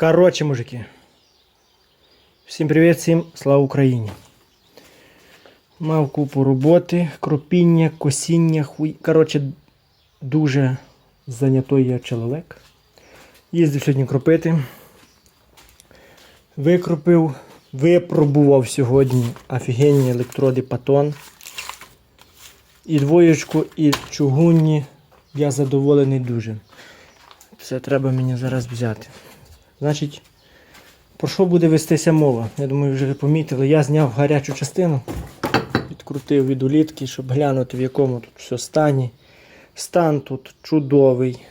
Коротше, мужики. Всім привіт, всім слава Україні. Мав купу роботи, кропіння, косіння, хуй. Коротше, дуже зайнятой я чоловік. Їздив сьогодні кропити. Викропив, випробував сьогодні офігенні електроди Патон. І двоєчку, і чугунні. Я задоволений дуже. Це треба мені зараз взяти. Значить, про що буде вестися мова? Я думаю, вже ви помітили. Я зняв гарячу частину, відкрутив від улітки, щоб глянути, в якому тут все стані. Стан тут чудовий.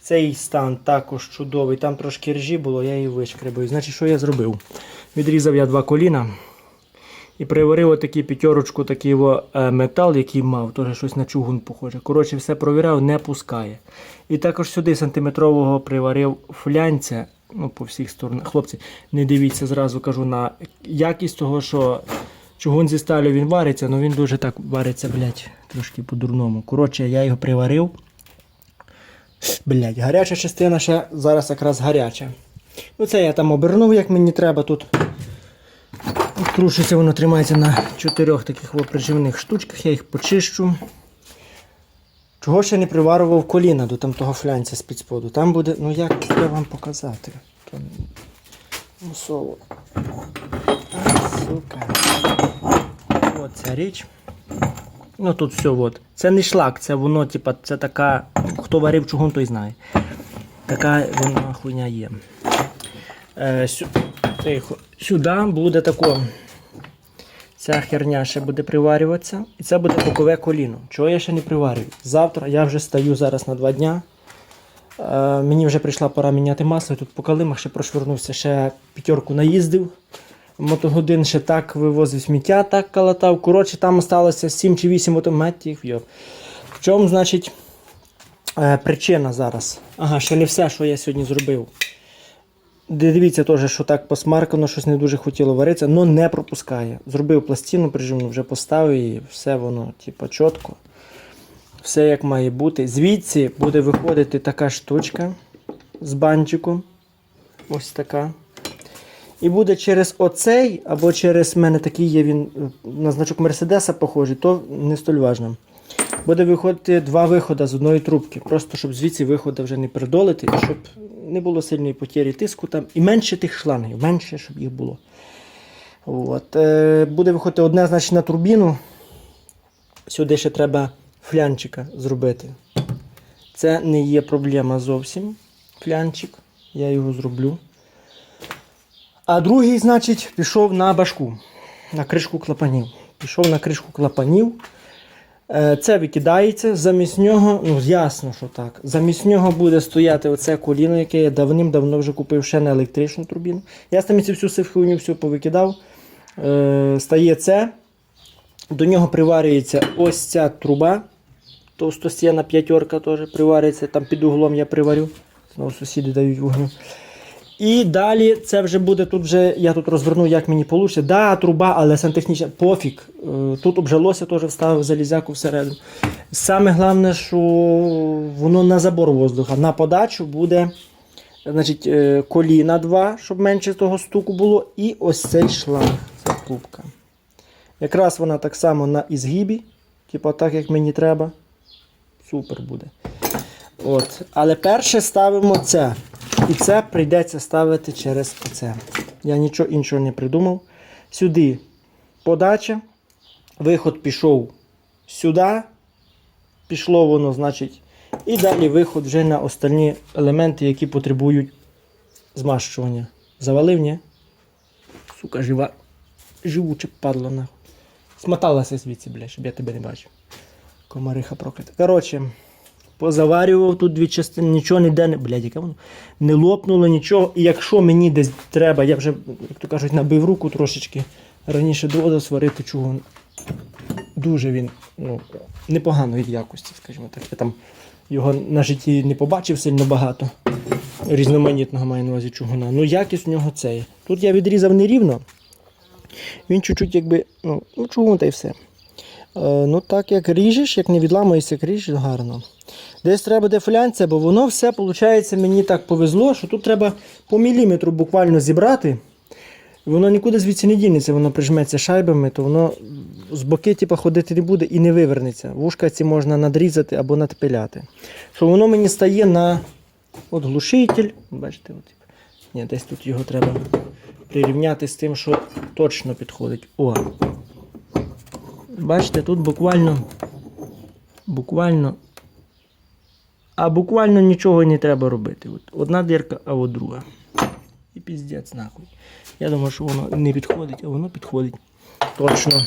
Цей стан також чудовий. Там трошки ржі було, я її вишкребаю. Значить, що я зробив? Відрізав я два коліна і приварив отакий п'ятерочку, такий е, метал, який мав, теж щось на чугун похоже. Коротше, все провіряв, не пускає. І також сюди сантиметрового приварив флянця. Ну, по всіх сторонах. Хлопці, не дивіться, зразу кажу на якість того, що чугун зі сталю він вариться, але він дуже так вариться, блядь, трошки по-дурному. Коротше, я його приварив. Блядь, гаряча частина ще зараз якраз гаряча. Ну це я там обернув, як мені треба тут. Крушиться, воно тримається на чотирьох таких о, приживних штучках, я їх почищу. Чого ще не приварував коліна до там того флянця з під споду? Там буде, ну як треба вам показати. А, сука. От ця річ. Ну тут все, от. Це не шлак, це воно, типа, це така. Хто варив чугун, той знає. Така вона хуйня є. Е, сю... Тихо. Сюди буде тако. Ця херня ще буде приварюватися. І це буде бокове коліно. Чого я ще не приварюю? Завтра я вже стою зараз на два дня. Е, мені вже прийшла пора міняти масло. Тут по калимах ще прошвернувся, ще п'ятерку наїздив. Мотогодин ще так вивозив сміття, так калатав. Коротше, там залишилося 7 чи 8 автоматів. Йо. В чому, значить, е, причина зараз? Ага, ще не все, що я сьогодні зробив. Дивіться теж, що так посмаркано, щось не дуже хотіло варитися, але не пропускає. Зробив пластину прижимну, вже поставив її, все воно, типу, чітко. Все як має бути. Звідси буде виходити така штучка з банчиком. Ось така. І буде через оцей, або через мене такий є він е, на значок Мерседеса похожий, то не столь важно. Буде виходити два виходи з одної трубки. Просто щоб звідси виходи вже не придолити, і щоб не було сильної потері тиску там. І менше тих шлангів, менше, щоб їх було. От. Е, буде виходити одне, значить, на турбіну. Сюди ще треба флянчика зробити. Це не є проблема зовсім. Флянчик. Я його зроблю. А другий, значить, пішов на башку, на кришку клапанів. Пішов на кришку клапанів. Е, Це викидається, замість нього, ну ясно, що так. Замість нього буде стояти оце коліно, яке я давним-давно вже купив ще на електричну турбіну. Я там цю всю хуйню всю повикидав. Е, Стає це. До нього приварюється ось ця труба. Товстостєна п'ятерка теж приварюється. Там під углом я приварю. Знову сусіди дають вогню. І далі це вже буде тут вже, я тут розверну, як мені вийде. Да, труба, але сантехнічна, пофіг. Е, Тут обжалося, теж вставив залізяку всередину. Саме головне, що воно на забор воздуха. На подачу буде значить, е, коліна два, щоб менше того стуку було. І ось цей шланг. Це трубка. Якраз вона так само на ізгибі, типу так, як мені треба. Супер буде. От. Але перше ставимо це. І це прийдеться ставити через оце. Я нічого іншого не придумав. Сюди подача. Виход пішов сюди. Пішло воно, значить. І далі виход вже на остальні елементи, які потребують змащування. Завалив, ні? Сука, жива. Живуче падла нахуй. Смоталася звідси, бля, щоб я тебе не бачив. Комариха проклята. Коротше. Позаварював тут дві частини, нічого ніде не. Блядь, яке воно не лопнуло нічого. І якщо мені десь треба, я вже, як то кажуть, набив руку трошечки. Раніше доводив сварити чугун. Дуже він ну, непоганої якості, скажімо так. Я там його на житті не побачив сильно багато. Різноманітного маю на увазі чугуна. Ну, якість у нього це. Тут я відрізав нерівно. Він чуть-чуть якби, ну, ну чугун та й все. Е, ну так як ріжеш, як не відламуєшся, як ріжеш гарно. Десь треба буде флянця, бо воно все, виходить, мені так повезло, що тут треба по міліметру буквально зібрати. Воно нікуди звідси не дінеться, воно прижметься шайбами, то воно з боки типу, ходити не буде і не вивернеться. Вушка ці можна надрізати або надпиляти. Що воно мені стає на от глушитель. Бачите, от. Ні, десь тут його треба прирівняти з тим, що точно підходить. О. Бачите, тут буквально. Буквально. А буквально нічого не треба робити. От одна дірка, а от друга. І піздець нахуй. Я думаю, що воно не підходить, а воно підходить. Точно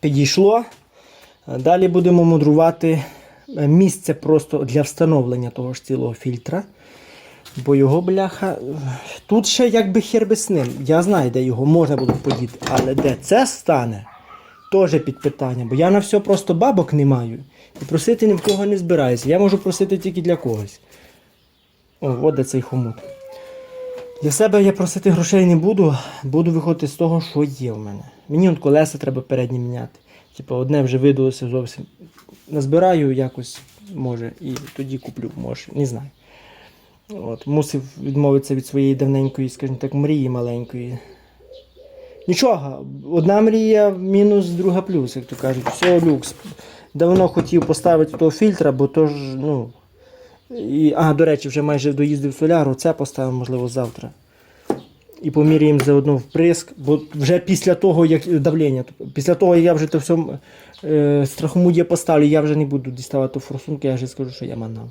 підійшло. Далі будемо мудрувати е, місце просто для встановлення того ж цілого фільтра. Бо його бляха. Тут ще якби хер би з ним. Я знаю, де його можна було подіти. Але де це стане, теж під питання. Бо я на все просто бабок не маю. І просити ні в кого не збираюся. Я можу просити тільки для когось. О, от де цей хомут. Для себе я просити грошей не буду, буду виходити з того, що є в мене. Мені от колеса треба передні міняти. Типу, одне вже видалося зовсім. Назбираю якось, може, і тоді куплю, може, не знаю. От, мусив відмовитися від своєї давненької, скажімо так, мрії маленької. Нічого, одна мрія мінус, друга плюс, як то кажуть. Все, люкс. Давно хотів поставити того фільтра, бо то ж, ну. І, а, до речі, вже майже доїздив соляру, це поставив, можливо, завтра. І поміряємо заодно вприск, бо вже після того, як давлення, після того, як я вже то все е, страхомудія поставлю, я вже не буду діставати форсунки, я вже скажу, що я манав.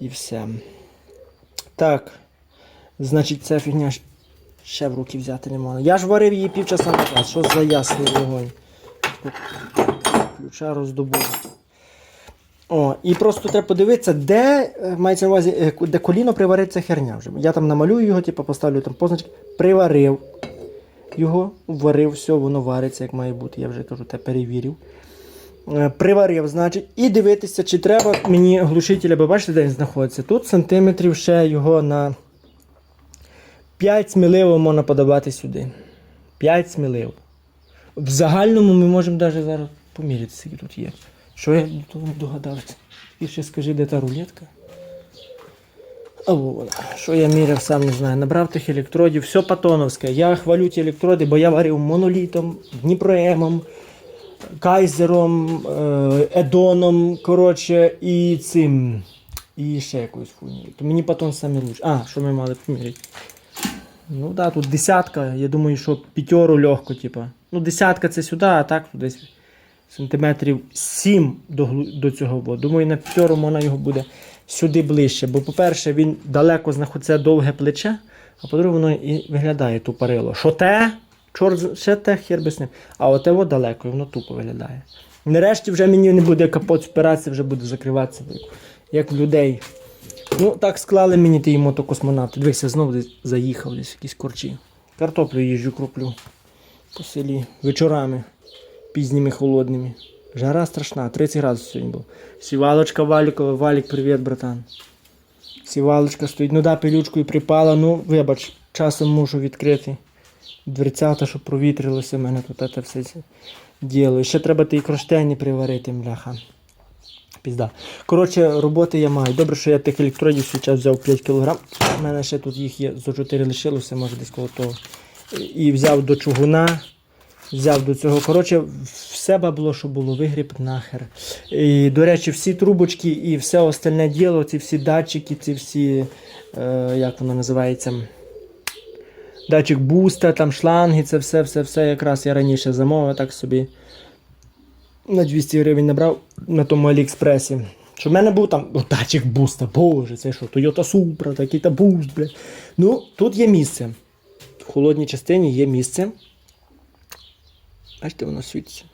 І все. Так. Значить, ця фігня ж- ще в руки взяти не можна. Я ж варив її півчаса назад. Що за ясний вогонь? Ключа роздобув. О, і просто треба подивитися, де е, мається на увазі, е, де коліно привариться херня вже. Я там намалюю його, типу, поставлю там позначки, приварив його, варив, все, воно вариться, як має бути. Я вже кажу, те перевірив. Е, Приварив, значить, і дивитися, чи треба мені глушителя, бо бачите, де він знаходиться. Тут сантиметрів ще його на 5 сміливо можна подавати сюди. 5 сміливо. В загальному ми можемо навіть зараз поміряти, скільки тут є. Що я догадався? І ще скажи, де та рулетка? А вона. Що я міряв, сам не знаю. Набрав тих електродів, все патоновське. Я хвалю ті електроди, бо я варив монолітом, Дніпроемом, Кайзером, е, Едоном, коротше, і цим. І ще якоюсь хуйнею. То мені патон саме лучше. А, що ми мали поміряти? Ну да, тут десятка. Я думаю, що п'ятеру легко, типа. Ну, десятка це сюди, а так десь сантиметрів 7 до, до цього. Бо. Думаю, на п'ятеру можна його буде сюди ближче. Бо, по-перше, він далеко знаходиться довге плече, а по-друге, воно і виглядає тупорило. Що те? Чорт, ще те хер би ним. А оте от далеко, і воно тупо виглядає. Нарешті вже мені не буде капот впиратися, вже буде закриватися, як в людей. Ну, так склали мені ті мотокосмонавти. Дивися, знову десь заїхав десь якісь корчі. Картоплю їжджу кроплю по селі вечорами, пізніми холодними. Жара страшна, 30 градусів сьогодні було. Сівалочка Валікова, Валік, привіт, братан. Сівалочка стоїть, ну да, пилючкою припала, ну вибач, часом мушу відкрити дверцята, щоб провітрилося в мене тут це все діло. І ще треба ті кронштейни приварити, бляха. Пізда. Коротше, роботи я маю. Добре, що я тих електродів час взяв 5 кг. У мене ще тут їх є зо 4 лишилося, може десь коло того. І взяв до чугуна, взяв до цього. Коротше, все бабло, що було, вигріб нахер. І, до речі, всі трубочки і все остальне діло, ці всі датчики, ці всі, е, як воно називається, датчик буста, там шланги, це все, все, все якраз я раніше замовив так собі. На 200 гривень набрав на тому Аліекспресі. Що в мене був там датчик буста, боже, це що, Toyota Supra, такий та буст, блядь. Ну, тут є місце. В холодній частині є місце. Бачите, воно світиться.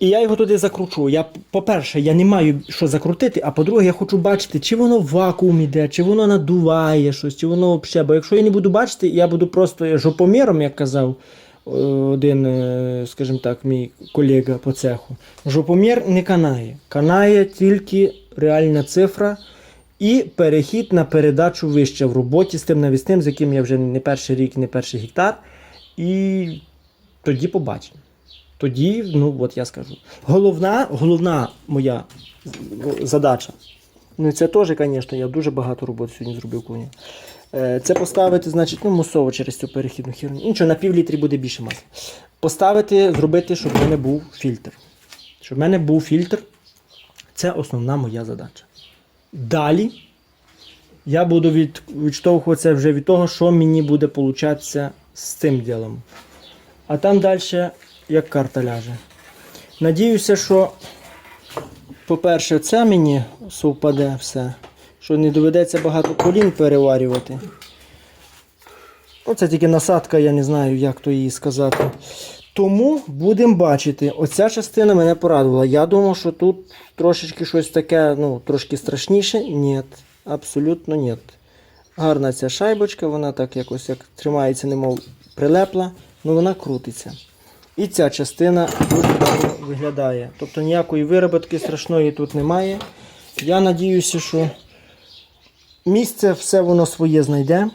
І я його туди закручу. Я, по-перше, я не маю що закрутити, а по-друге, я хочу бачити, чи воно в вакуум іде, чи воно надуває щось, чи воно взагалі. Бо якщо я не буду бачити, я буду просто жопоміром, як казав один, е, скажімо так, мій колега по цеху. Жопомір не канає. Канає тільки реальна цифра і перехід на передачу вище в роботі з тим навісним, з яким я вже не перший рік, не перший гектар. І тоді побачимо. тоді, ну от я скажу. Головна, головна моя задача. Ну це теж, звісно, я дуже багато роботи сьогодні зробив коні. Е, Це поставити, значить, ну, мусово через цю перехідну херню. Нічого, на пів літрі буде більше маси. Поставити, зробити, щоб в мене був фільтр. Щоб в мене був фільтр, це основна моя задача. Далі я буду від, відштовхуватися вже від того, що мені буде получатися з цим ділом. А там далі як карта ляже. Надіюся, що, по-перше, це мені совпаде все, що не доведеться багато колін переварювати. Оце тільки насадка, я не знаю, як то її сказати. Тому будемо бачити. Оця частина мене порадувала. Я думав, що тут трошечки щось таке, ну, трошки страшніше. Ні, абсолютно ні. Гарна ця шайбочка, вона так якось як тримається, немов прилепла, але вона крутиться. І ця частина дуже гарно виглядає. Тобто ніякої вироботки страшної тут немає. Я надіюся, що місце все воно своє знайде.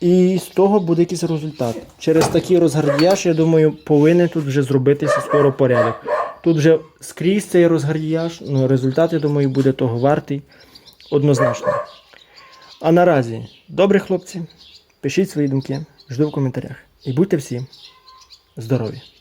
І з того буде якийсь результат. Через такий розгардіяж, я думаю, повинен тут вже зробитися скоро порядок. Тут вже скрізь цей розгардіяж, ну результат, я думаю, буде того вартий однозначно. А наразі, добрі хлопці, пишіть свої думки, жду в коментарях. І будьте всі здорові!